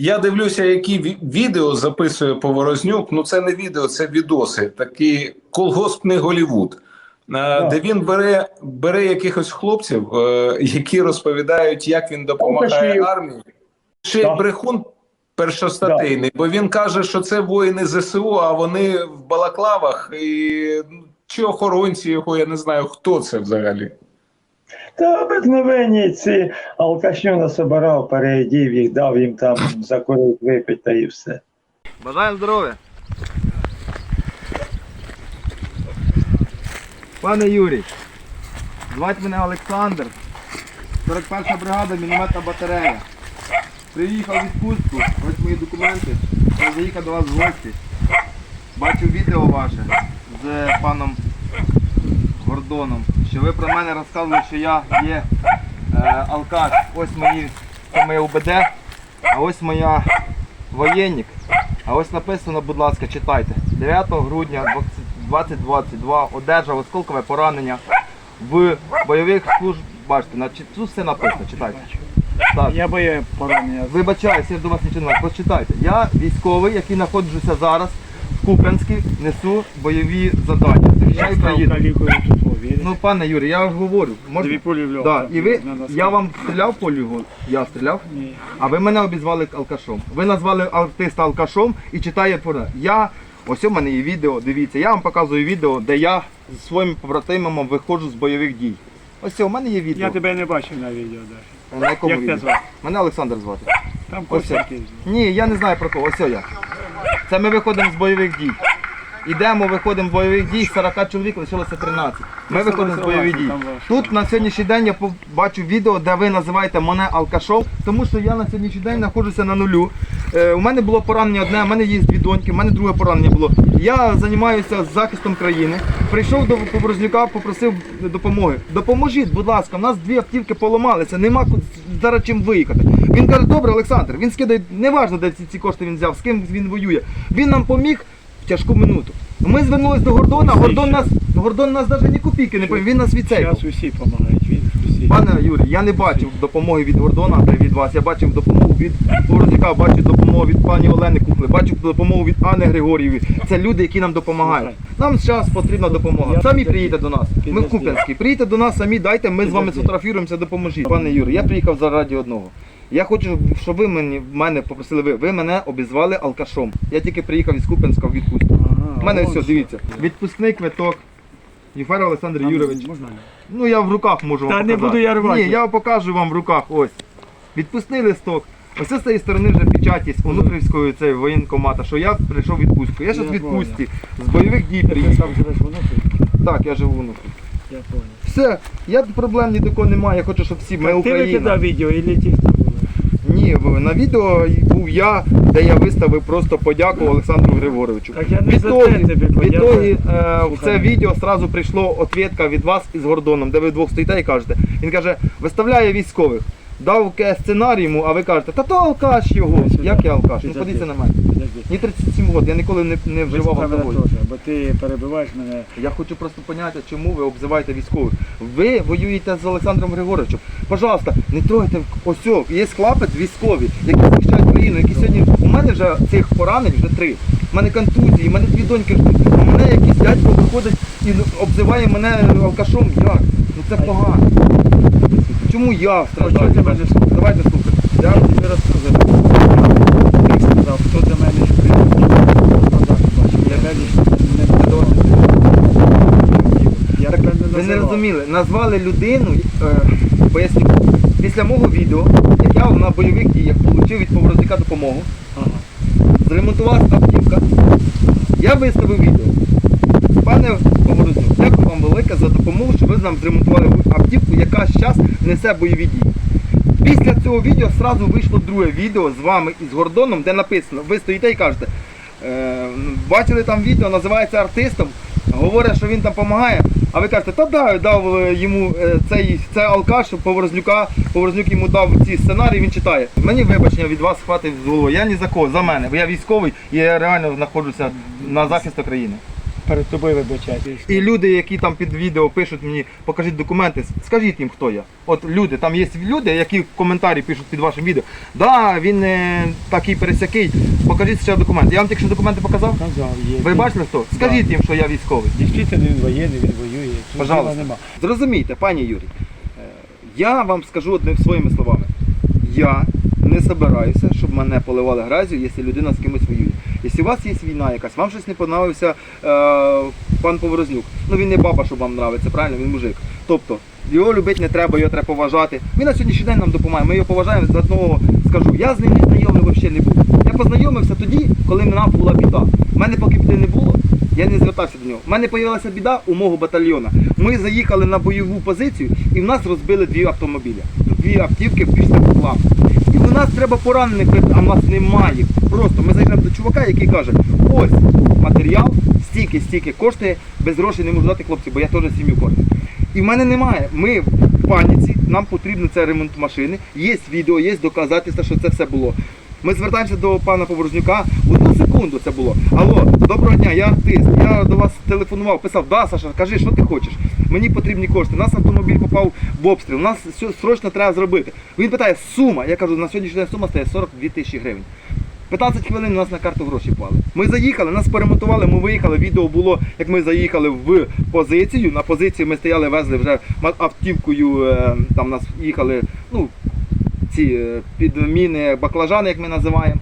Я дивлюся, які відео записує Поворознюк. Ну це не відео, це відоси. Такий колгоспний Голівуд. Е, Де він бере, бере якихось хлопців, е, які розповідають, як він допомагає армії. Ще й брехун першостатейний, бо він каже, що це воїни ЗСУ, а вони в балаклавах і ну, чи охоронці його, я не знаю, хто це взагалі. Та обикновенні ці алкашню насобирав, переїдів їх, дав їм там закурити, випити та і все. Бажаємо здоров'я. Пане Юрій, звати мене Олександр, 41 бригада, мінометна батарея. Приїхав в відпустку, ось мої документи. Я заїхав до вас в гості. Бачив відео ваше з паном Гордоном, що ви про мене розказували, що я є е, алкаш. Ось мої це моє УБД, а ось моя воєнник. А ось написано, будь ласка, читайте. 9 грудня 2022 одержав осколкове поранення в бойових служб. Бачите, на тут все написано, читайте. Так. Я боюсь поранення. Вибачаюсь, я до вас нічого не маю. Почитайте. Я військовий, який знаходжуся зараз в несу бойові завдання. Тут повірить. Ну, пане Юрій, я ж говорю. Можна? Дві пулі в льох. Да. І ви, я вам стріляв по лігу? Я стріляв? Ні. А ви мене обізвали алкашом. Ви назвали артиста алкашом і читає пора. Я ось у мене є відео. Дивіться, я вам показую відео, де я зі своїми побратимами виходжу з бойових дій. Ось у мене є відео. Я тебе не бачив на відео навіть. На якому Як тебе відео? звати? Мене Олександр звати. Там Ось Ні, я не знаю про кого. Ось я. Це ми виходимо з бойових дій. Ідемо, виходимо з бойових дій, 40 чоловік лишилося 13. Ми виходимо з бойових дій. Тут на сьогоднішній день я побачу відео, де ви називаєте мене алкашом, тому що я на сьогоднішній день знаходжуся на нулю. Е, у мене було поранення одне, у мене є дві доньки, у мене друге поранення було. Я займаюся захистом країни. Прийшов до Побрознюка, попросив допомоги. Допоможіть, будь ласка, у нас дві автівки поламалися, нема зараз чим виїхати. Він каже, добре, Олександр, він скидає, неважно, де ці, ці кошти він взяв, з ким він воює. Він нам поміг в тяжку минуту. Ми звернулись до Гордона, Гордон нас, Гордон нас навіть ні копійки не повів, він нас відцейкав. Зараз усі допомагають, усі. Пане Юрій, я не бачив допомоги від Гордона та від вас. Я бачив допомогу від Борозюка, бачив допомогу від пані Олени Кухли, бачив допомогу від Анни Григорієвої. Це люди, які нам допомагають. Нам зараз потрібна допомога. Самі приїдете до нас. Ми в. Куп'янській. Приїдьте до нас, самі дайте, ми з вами сфотографіруємося, допоможіть. Пане Юрій, я приїхав заради одного. Я хочу, щоб ви мені мене попросили ви. Ви мене обізвали алкашом. Я тільки приїхав із Куп'янська в відпустку. Ага, У мене все, дивіться. Відпускний квиток. Єфер Олександр Юрович. Можна? Ну я в руках можу вам Та не буду я рвати. Ні, я покажу вам в руках. Ось. Відпускний листок. Ось з цієї сторони вже печаті з Онуфрівської цей воєнкомата, що я прийшов в відпустку. Я зараз в відпустці. З бойових дій Ти приїхав. сам живеш в Онуфрі? Так, я живу в Онуфрі. Я понял. Все, я проблем ні до кого немає, я хочу, щоб всі ми Ти Україна. викидав відео, і ті, хто були? Ні, в- на відео був я, де я виставив просто подяку Олександру Григоровичу. Так я не за Відтоді, те тобі подякую. відтоді, е, в це відео одразу прийшло отвідка від вас із Гордоном, де ви двох стоїте і кажете. Він каже, виставляє військових. Дав сценарій йому, а ви кажете, та то алкаш його. Як я алкаш? Ну подивіться на мене. Підожди. Мені 37 років, я ніколи не, не вживав Виправ алкоголь. теж, бо ти перебиваєш мене. Я хочу просто поняти, чому ви обзиваєте військових. Ви воюєте з Олександром Григоровичем. Пожалуйста, не трогайте ось є хлопець військові, які захищають країну, які сьогодні. У мене вже цих поранень вже три. У мене контузії, у мене дві доньки ждуть. У мене якийсь дядько виходить і обзиває мене алкашом. Як? Ну це погано. Чому я страждаю? Давайте слухати. Я тобі розказав. Ти сказав, хто для мене сказав, бачив. Я навіть не досить. Я Так, тебе не розуміли, назвали людину, е, поясню, після мого відео, як я на бойових діях отримав від Поворозника допомогу, зремонтувалася автівка, я виставив відео. Пане Поворознюк, дякую вам велике за допомогу, що ви нам зремонтували автівку, яка зараз несе бойові дії. Після цього відео одразу вийшло друге відео з вами і з Гордоном, де написано, ви стоїте і кажете, е, бачили там відео, називається артистом, говорять, що він там допомагає, а ви кажете, та да, дав е, йому е, цей це алкаш Поворознюка, Поворозлюк йому дав ці сценарії, він читає. Мені вибачення від вас хватить з голови. Я ні за кого, за мене, бо я військовий і я реально знаходжуся на захист України. Перед тобою вибачати. І люди, які там під відео пишуть мені, покажіть документи, скажіть їм, хто я. От люди, там є люди, які в коментарі пишуть під вашим відео. Да, він е, такий пересякий, покажіть ще документи. Я вам тільки що документи показав? Казав, є. Ви бачили хто? Скажіть їм, що я військовий. Дійсно, він воєнний, він воює. Тут Пожалуйста. нема. Зрозумійте, пані Юрій, е, я вам скажу одним своїми словами. Я не собираюся, щоб мене поливали грязю, якщо людина з кимось воює. Якщо у вас є війна якась, вам щось не подобався е, пан Поворознюк. Ну він не баба, щоб вам нравиться, правильно, він мужик. Тобто його любити не треба, його треба поважати. Він на сьогоднішній день нам допомагає. Ми його поважаємо з одного скажу. Я з ним не знайомий взагалі не був. Я познайомився тоді, коли в нас була біда. У мене поки біди не було, я не звертався до нього. У мене з'явилася біда у мого батальйона. Ми заїхали на бойову позицію і в нас розбили дві автомобілі. Дві автівки пішли в план. І у нас треба поранених, а в нас немає. Просто ми заїжджаємо до чувака, який каже, ось матеріал, стільки, стільки коштує, без грошей не можу дати хлопці, бо я теж сім'ю кормлю. І в мене немає. Ми в паніці, нам потрібен це ремонт машини. Є відео, є доказательства, що це все було. Ми звертаємося до пана Поворознюка. Одну секунду це було. Алло, доброго дня, я артист. Я до вас телефонував, писав, да, Саша, кажи, що ти хочеш. Мені потрібні кошти. У нас автомобіль попав в обстріл. У нас все срочно треба зробити. Він питає, сума. Я кажу, на сьогоднішній день сума стає 42 тисячі гривень. 15 хвилин у нас на карту гроші впали. Ми заїхали, нас перемотували, ми виїхали. Відео було, як ми заїхали в позицію. На позиції ми стояли, везли вже автівкою. е, Там нас їхали, ну, ці е, підміни, баклажани, як ми називаємо.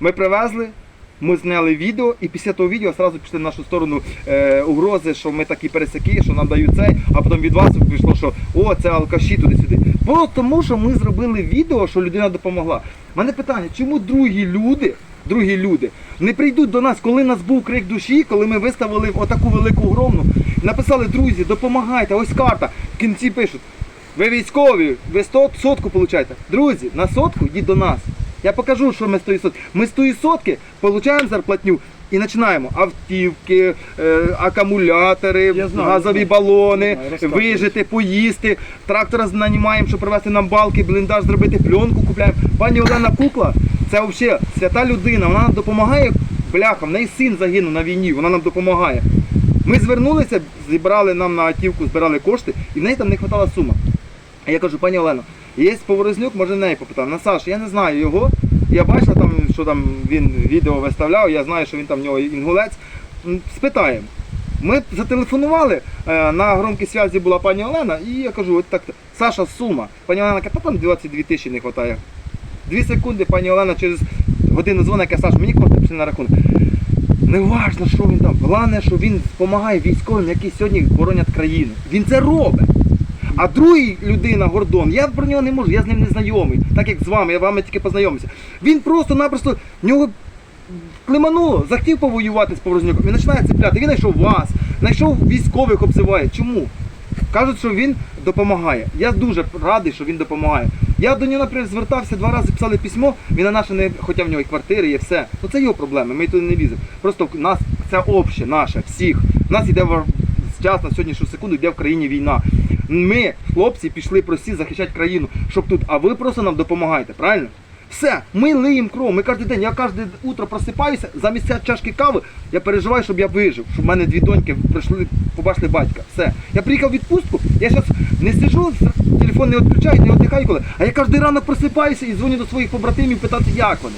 Ми привезли, ми зняли відео, і після того відео одразу пішли в нашу сторону е, угрози, що ми такі пересяки, що нам дають цей, а потім від вас пішло, що о, це алкаші туди-сюди. Бо тому, що ми зробили відео, що людина допомогла. У мене питання, чому другі люди, другі люди не прийдуть до нас, коли нас був крик душі, коли ми виставили отаку велику огромну, написали, друзі, допомагайте, ось карта. В кінці пишуть. Ви військові, ви 100 сотку получаєте. Друзі, на сотку йдіть до нас. Я покажу, що ми з тої сотки. Ми з тої сотки получаємо зарплатню і починаємо автівки, е, акумулятори, знаю, газові балони, Знаю, вижити, поїсти. Трактора нанімаємо, щоб привезти нам балки, бліндаж зробити, пленку купляємо. Пані Олена Кукла, це взагалі свята людина. Вона нам допомагає. Бляха, в неї син загинув на війні, вона нам допомагає. Ми звернулися, зібрали нам на автівку, збирали кошти, і в неї там не вистачала сума. А я кажу, пані Олено, є Поворознюк, може неї попитав. На Саш, я не знаю його. Я бачила там, що там він відео виставляв, я знаю, що він там в нього інгулець. Спитаємо. Ми зателефонували, е, на громкій зв'язі була пані Олена, і я кажу, от так, Саша, сума. Пані Олена каже, та там 22 тисячі не вистачає. Дві секунди, пані Олена через годину дзвонить, каже, Саш, мені кошти пішли на рахунок. Не важно, що він там. Головне, що він допомагає військовим, які сьогодні боронять країну. Він це робить. А другий людина, Гордон, я про нього не можу, я з ним не знайомий, так як з вами, я вами тільки познайомився. Він просто-напросто в нього климануло, захотів повоювати з Поворознюком. Він починає цепляти. Він знайшов вас, знайшов військових, обзиває. Чому? Кажуть, що він допомагає. Я дуже радий, що він допомагає. Я до нього, наприклад, звертався два рази, писали письмо, він на наше не, хоча в нього і квартири, є все. Ну це його проблеми, ми туди не ліземо. Просто в нас це обще, наше, всіх. Нас йде час на сьогоднішню секунду, йде в країні війна. Ми, хлопці, пішли прості захищати країну, щоб тут, а ви просто нам допомагаєте, правильно? Все, ми лиємо кров. Ми кожен день, я кожне утро просипаюся, замість чашки кави, я переживаю, щоб я вижив, щоб в мене дві доньки прийшли, побачили батька. Все. Я приїхав в відпустку, я зараз не сиджу, телефон не відключаю, не віддихаю коли. А я кожен ранок просипаюся і дзвоню до своїх побратимів питати, як вони.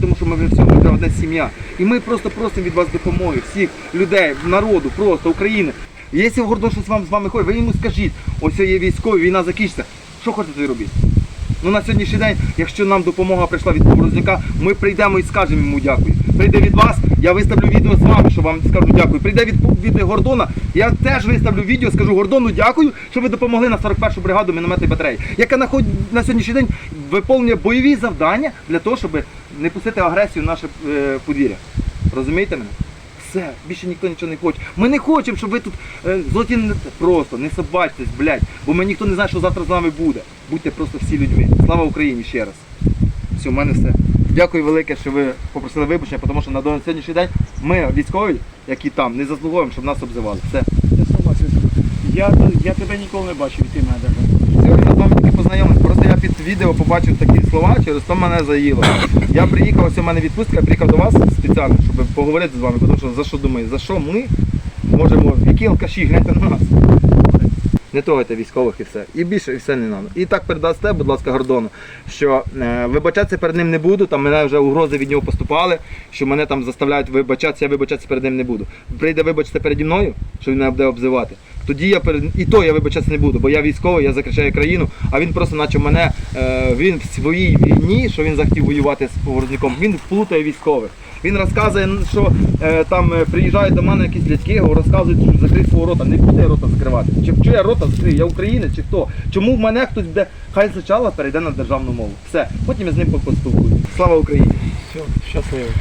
Тому що ми вже вже одна сім'я. І ми просто просимо від вас допомоги, всіх людей, народу, просто України. Якщо Гордон щось вам з вами ходить, ви йому скажіть, ось є військові, війна закінчиться. Що хочете робити? Ну на сьогоднішній день, якщо нам допомога прийшла від Поворозника, ми прийдемо і скажемо йому дякую. Прийде від вас, я виставлю відео з вами, що вам скажу дякую. Прийде від, від Гордона, я теж виставлю відео, скажу Гордону дякую, що ви допомогли на 41-шу бригаду мінометної батареї, яка наход- на сьогоднішній день виповнює бойові завдання для того, щоб не пустити агресію в наше е, подвір'я. Розумієте мене? Все, більше ніхто нічого не хоче. Ми не хочемо, щоб ви тут е, золоті просто не собачтесь, блядь, бо ми ніхто не знає, що завтра з нами буде. Будьте просто всі людьми. Слава Україні ще раз. Все, в мене все. Дякую велике, що ви попросили вибачення, тому що на сьогоднішній день ми, військові, які там, не заслуговуємо, щоб нас обзивали. Все. Я согласен. Я, я тебе ніколи не бачив, і ти мене навіть. Сьогодні ми з вами. Просто Просто я під відео побачив такі слова, через то мене заїло. Я приїхав, ось у мене відпустка, я приїхав до вас спеціально, щоб поговорити з вами, тому що за що думаю, за що ми можемо, які алкаші, гляньте на нас. Не трогайте військових і все. І більше і все не треба. І так передасте, будь ласка, Гордону, що е, вибачатися перед ним не буду. Там мене вже угрози від нього поступали, що мене там заставляють вибачатися, я вибачатися перед ним не буду. Прийде вибачитися переді мною, що він мене буде обзивати. Тоді я перед і то я вибачатися не буду, бо я військовий, я захищаю країну, а він просто наче мене е, він в своїй війні, що він захотів воювати з поворотником, він плутає військових. Він розказує, що е, там е, приїжджають до мене якісь дядьки, розказують, що закрий свого рота. Не буде рота закривати. Чи що я рота закрию? Я українець чи хто? Чому в мене хтось буде? Хай спочатку перейде на державну мову. Все, потім я з ним поспілкуюсь. Слава Україні! Все, щасливо.